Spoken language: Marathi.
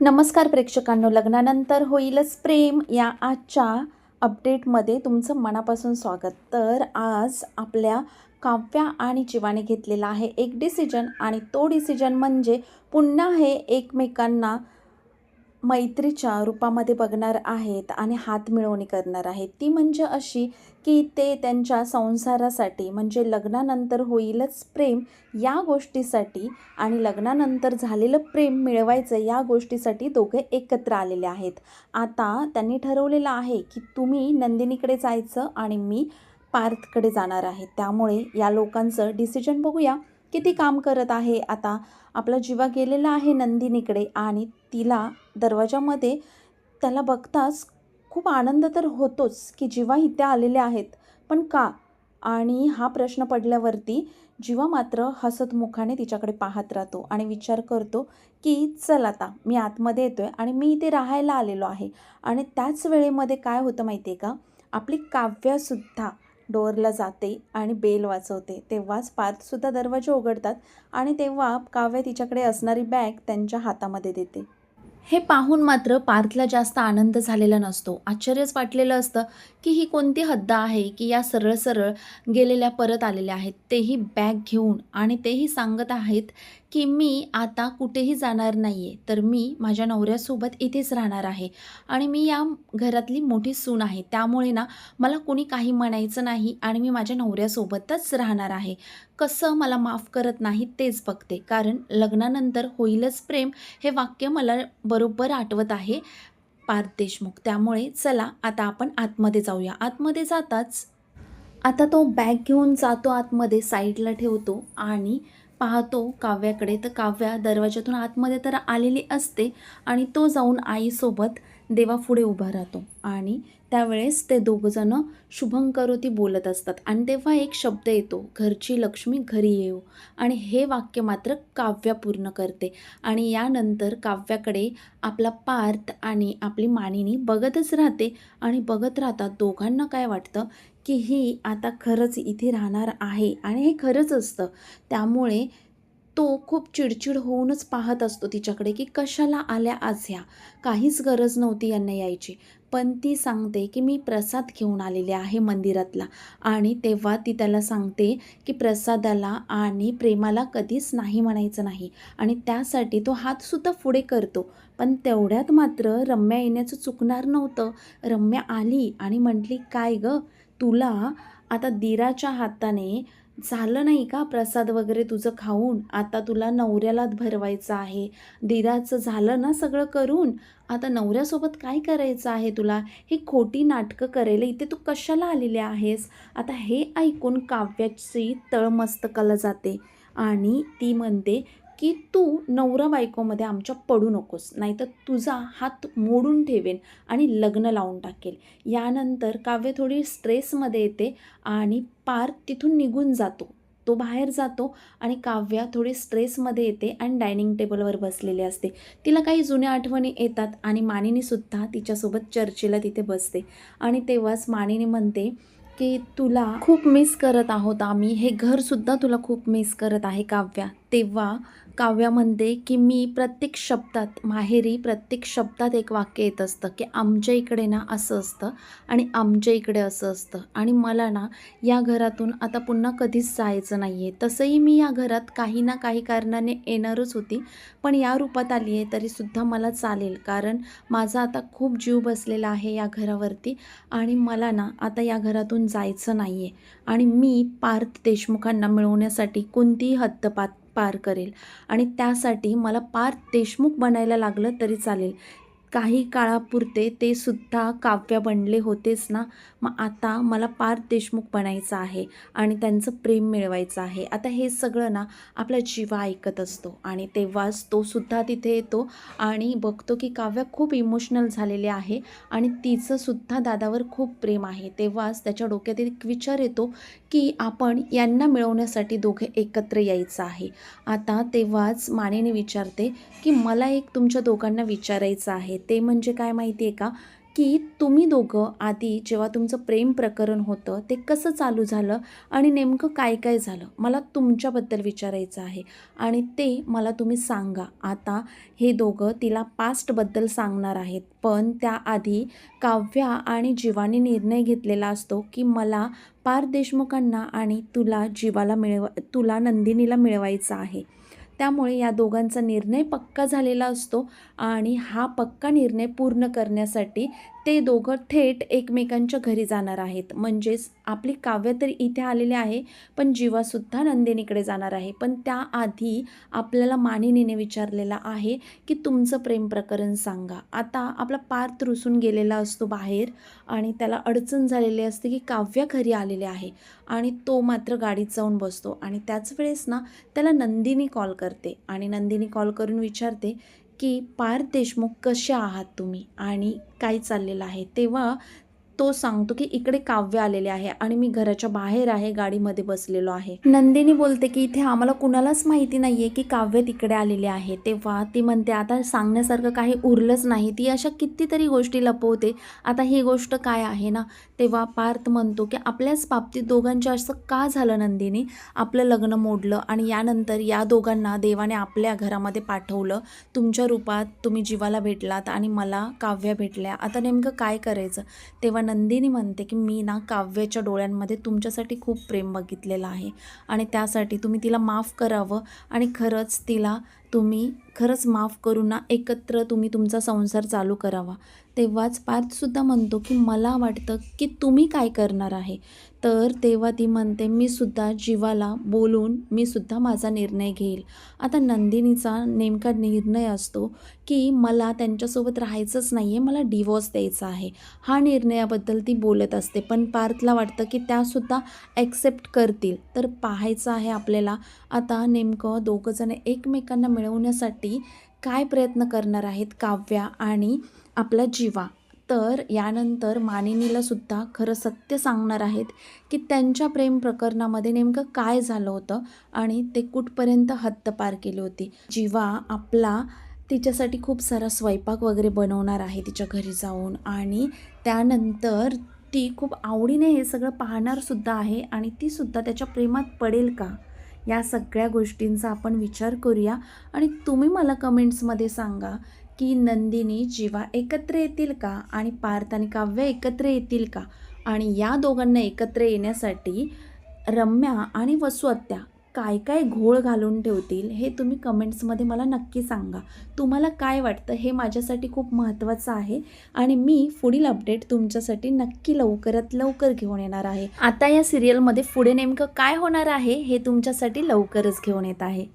नमस्कार प्रेक्षकांनो लग्नानंतर होईलच प्रेम या आजच्या अपडेटमध्ये तुमचं मनापासून स्वागत. तर आज आपल्या काव्या आणि जीवाने घेतलेला आहे एक डिसिजन आणि तो डिसिजन म्हणजे पुन्हा हे एकमेकांना मैत्रीच्या रूपामध्ये बघणार आहेत आणि हात मिळवणी करणार आहेत. ती म्हणजे अशी की ते त्यांच्या संसारासाठी म्हणजे लग्नानंतर होईलच प्रेम या गोष्टीसाठी आणि लग्नानंतर झालेलं प्रेम मिळवायचं या गोष्टीसाठी दोघे एकत्र आलेले आहेत. आता त्यांनी ठरवलेलं आहे की तुम्ही नंदिनीकडे जायचं आणि मी पार्थकडे जाणार आहे. त्यामुळे या लोकांचं डिसिजन बघूया. किती काम करत आहे आता? आपला जीवा गेलेला आहे नंदिनीकडे आणि तिला दरवाजामध्ये त्याला बघताच खूप आनंद तर होतोच की जीवा इथे आलेले आहेत. पण का? आणि हा प्रश्न पडल्यावरती जीवा मात्र हसत मुखाने तिच्याकडे पाहत राहतो आणि विचार करतो की चल आता मी आतमध्ये येतो आहे आणि मी इथे राहायला आलेलो आहे. आणि त्याच वेळेमध्ये काय होतं माहिती आहे का? आपली काव्यासुद्धा डोअरला जाते आणि बेल वाचवते तेव्हाच पार्थसुद्धा दरवाजे उघडतात आणि तेव्हा काव्य तिच्याकडे असणारी बॅग त्यांच्या हातामध्ये देते. हे पाहून मात्र पार्थला जास्त आनंद झालेला नसतो. आश्चर्यच वाटलेलं असतं की ही कोणती हद्द आहे की या सरळ सरळ गेलेल्या परत आलेल्या आहेत. तेही बॅग घेऊन आणि तेही सांगत आहेत की मी आता कुठेही जाणार नाही आहे तर मी माझ्या नवऱ्यासोबत इथेच राहणार आहे. आणि मी या घरातली मोठी सून आहे. त्यामुळे ना मला कोणी काही म्हणायचं नाही आणि मी माझ्या नवऱ्यासोबतच राहणार आहे. कसं मला माफ करत नाही तेच बघते. कारण लग्नानंतर होईलच प्रेम हे वाक्य मला बरोबर आठवत आहे पार्थ देशमुख. त्यामुळे चला आता आपण आतमध्ये जाऊया. आतमध्ये जाताच आता तो बॅग घेऊन जातो आतमध्ये साईडला ठेवतो आणि पाहतो काव्याकडे. तर काव्या दरवाजातून आतमध्ये तर आलेली असते आणि तो जाऊन आईसोबत देवापुढे उभा राहतो. आणि त्यावेळेस ते दोघंजणं शुभंकरोती बोलत असतात. आणि तेव्हा एक शब्द येतो घरची लक्ष्मी घरी येऊ. आणि हे वाक्य मात्र काव्य पूर्ण करते. आणि यानंतर काव्याकडे आपला पार्थ आणि आपली मानिनी बघतच राहते. आणि बघत राहतात दोघांना काय वाटतं? की ही आता खरंच इथे राहणार आहे. आणि हे खरंच असतं. त्यामुळे तो खूप चिडचिड होऊनच पाहत असतो तिच्याकडे की कशाला आल्या आज ह्या? काहीच गरज नव्हती यांना यायची. पण ती सांगते की मी प्रसाद घेऊन आलेले आहे मंदिरातला. आणि तेव्हा ती त्याला सांगते की प्रसादाला आणि प्रेमाला कधीच नाही म्हणायचं नाही. आणि त्यासाठी तो हातसुद्धा पुढे करतो. पण तेवढ्यात मात्र रम्या येण्याचं चुकणार नव्हतं. रम्या आली आणि म्हटली काय गं? तुला आता दिराच्या हाताने झालं नाही का प्रसाद वगैरे तुझं खाऊन? आता तुला नवऱ्यालाच भरवायचं आहे. दिराचं झालं ना सगळं करून? आता नवऱ्यासोबत काय करायचं आहे तुला? ही खोटी नाटकं करायला इथे तू कशाला आलेली आहेस? आता हे ऐकून काव्याची तळमस्तकाला जाते. आणि ती म्हणते की तू नवरा बायकोमध्ये आमच्या पडू नकोस नाहीतर तुझा हात मोडून ठेवेन आणि लग्न लावून टाकेल. यानंतर काव्य थोडी स्ट्रेसमध्ये येते आणि पार तिथून निघून जातो. तो बाहेर जातो आणि काव्या थोडी स्ट्रेसमध्ये येते आणि डायनिंग टेबलवर बसलेली असते. तिला काही जुन्या आठवणी येतात आणि मानिनीसुद्धा तिच्यासोबत चर्चेला तिथे बसते. आणि तेव्हाच मानिनी म्हणते की तुला खूप मिस करत आहोत आम्ही. हे घरसुद्धा तुला खूप मिस करत आहे काव्या. तेव्हा काव्यामध्ये म्हणते की मी प्रत्येक शब्दात माहेरी प्रत्येक शब्दात एक वाक्य येत असतं की आमच्या इकडे ना असं असतं आणि आमच्या इकडे असं असतं. आणि मला ना या घरातून आता पुन्हा कधीच जायचं नाही आहे तसंही मी या घरात काही ना काही कारणाने येणारच होती पण या रूपात आली आहे तरीसुद्धा मला चालेल. कारण माझा आता खूप जीव बसलेला आहे या घरावरती आणि मला ना आता या घरातून जायचं नाही आहे आणि मी पार्थ देशमुखांना मिळवण्यासाठी कोणतीही हद्दपात पार करेल. आणि त्यासाठी मला पार देशमुख बनायला लागलं तरी चालेल. काही काळापुरते ते सुद्धा काव्य बनले होतेच ना? मग आता मला पार्थ देशमुख बनायचं आहे आणि त्यांचं प्रेम मिळवायचं आहे. आता हे सगळं ना आपला जीवा ऐकत असतो आणि तेव्हाच तो सुद्धा तिथे येतो आणि बघतो की काव्य खूप इमोशनल झालेले आहे आणि तिचंसुद्धा दादावर खूप प्रेम आहे. तेव्हाच त्याच्या डोक्यात एक विचार येतो की आपण यांना मिळवण्यासाठी दोघे एकत्र यायचं आहे. आता तेव्हाच मानेने विचारते की मला एक तुमच्या दोघांना विचारायचं आहे. ते म्हणजे काय माहिती आहे का? की तुम्ही दोघं आधी जेव्हा तुमचं प्रेम प्रकरण होतं ते कसं चालू झालं आणि नेमकं काय काय झालं? मला तुमच्याबद्दल विचारायचं आहे आणि ते मला तुम्ही सांगा. आता हे दोघं तिला पास्टबद्दल सांगणार आहेत पण त्याआधी काव्या आणि जीवाने निर्णय घेतलेला असतो की मला पार देशमुखांना आणि तुला जीवाला मिळव तुला नंदिनीला मिळवायचं आहे. त्यामुळे या दोघांचा निर्णय पक्का झालेला असतो आणि हा पक्का निर्णय पूर्ण करण्यासाठी ते दोघं थेट एकमेकांच्या घरी जाणार आहेत. म्हणजेच आपली काव्य तर इथे आलेले आहे पण जीवासुद्धा नंदिनीकडे जाणार आहे. पण त्याआधी आपल्याला मानिनीने विचारलेलं आहे की तुमचं प्रेम प्रकरण सांगा. आता आपला पार्थ रुसून गेलेला असतो बाहेर आणि त्याला अडचण झालेली असते की काव्य घरी आलेले आहे आणि तो मात्र गाडीत जाऊन बसतो. आणि त्याच वेळेस ना त्याला नंदिनी कॉल करते आणि नंदिनी कॉल करून विचारते की पार्थ देशमुख कसे आहात तुम्ही? आणि काय चाललेलं आहे? तेव्हा तो सांगतो की इकडे काव्य आलेले आहे आणि मी घराच्या बाहेर आहे गाडीमध्ये बसलेलो आहे. नंदिनी बोलते की इथे आम्हाला कुणालाच माहिती नाही आहे की काव्य तिकडे आलेले आहे. तेव्हा ती म्हणते आता सांगण्यासारखं काही उरलंच नाही. ती अशा कितीतरी गोष्टी लपवते. आता ही गोष्ट काय आहे ना? तेव्हा पार्थ म्हणतो की आपल्याच बाबतीत दोघांच्या असं का झालं नंदिनी? आपलं लग्न मोडलं आणि यानंतर या दोघांना देवाने आपल्या घरामध्ये पाठवलं. तुमच्या रूपात तुम्ही जीवाला भेटलात आणि मला काव्य भेटल्या. आता नेमकं काय करायचं? तेव्हा नंदिनी म्हणते की मी ना काव्याच्या डोळ्यांमध्ये तुमच्यासाठी खूप प्रेम बघितलेलं आहे आणि त्यासाठी तुम्ही तिला माफ करावं आणि खरंच तिला तुम्ही खरंच माफ करून ना एकत्र तुम्ही तुमचा संसार चालू करावा. तेव्हाच पार्थसुद्धा म्हणतो की मला वाटतं की तुम्ही काय करणार आहे. तर तेव्हा ती म्हणते मी सुद्धा जीवाला बोलून मी सुद्धा माझा निर्णय घेईल. आता नंदिनीचा नेमका निर्णय असतो की मला त्यांच्यासोबत राहायचंच नाही आहे मला डिवोर्स द्यायचा आहे. हा निर्णयाबद्दल ती बोलत असते. पण पार्थला वाटतं की त्यासुद्धा ॲक्सेप्ट करतील. तर पाहायचं आहे आपल्याला. आता नेमकं दोघंजण एकमेकांना मिळवण्यासाठी काय प्रयत्न करणार आहेत काव्या आणि आपला जीवा? तर यानंतर मानिनीलासुद्धा खरं सत्य सांगणार आहेत की त्यांच्या प्रेम प्रकरणामध्ये नेमकं काय झालं होतं आणि ते कुठपर्यंत हद्दपार केली होती. जीवा आपला तिच्यासाठी खूप सारा स्वयंपाक वगैरे बनवणार आहे तिच्या घरी जाऊन आणि त्यानंतर ती खूप आवडीने हे सगळं पाहणारसुद्धा आहे आणि तीसुद्धा त्याच्या प्रेमात पडेल का? या सगळ्या गोष्टींचा आपण विचार करूया. आणि तुम्ही मला कमेंट्समध्ये सांगा की नंदिनी जीवा एकत्र येतील का? आणि पार्थ आणि काव्य एकत्र येतील का? आणि या दोघांना एकत्र येण्यासाठी रम्या आणि वसुहत्या काय काय घोळ घालून ठेवतील हे तुम्ही कमेंट्समध्ये मला नक्की सांगा. तुम्हाला काय वाटतं हे माझ्यासाठी खूप महत्त्वाचं आहे आणि मी पुढील अपडेट तुमच्यासाठी नक्की लवकरात लवकर घेऊन येणार आहे. आता या सिरियलमध्ये पुढे नेमकं काय होणार आहे हे तुमच्यासाठी लवकरच घेऊन येत आहे.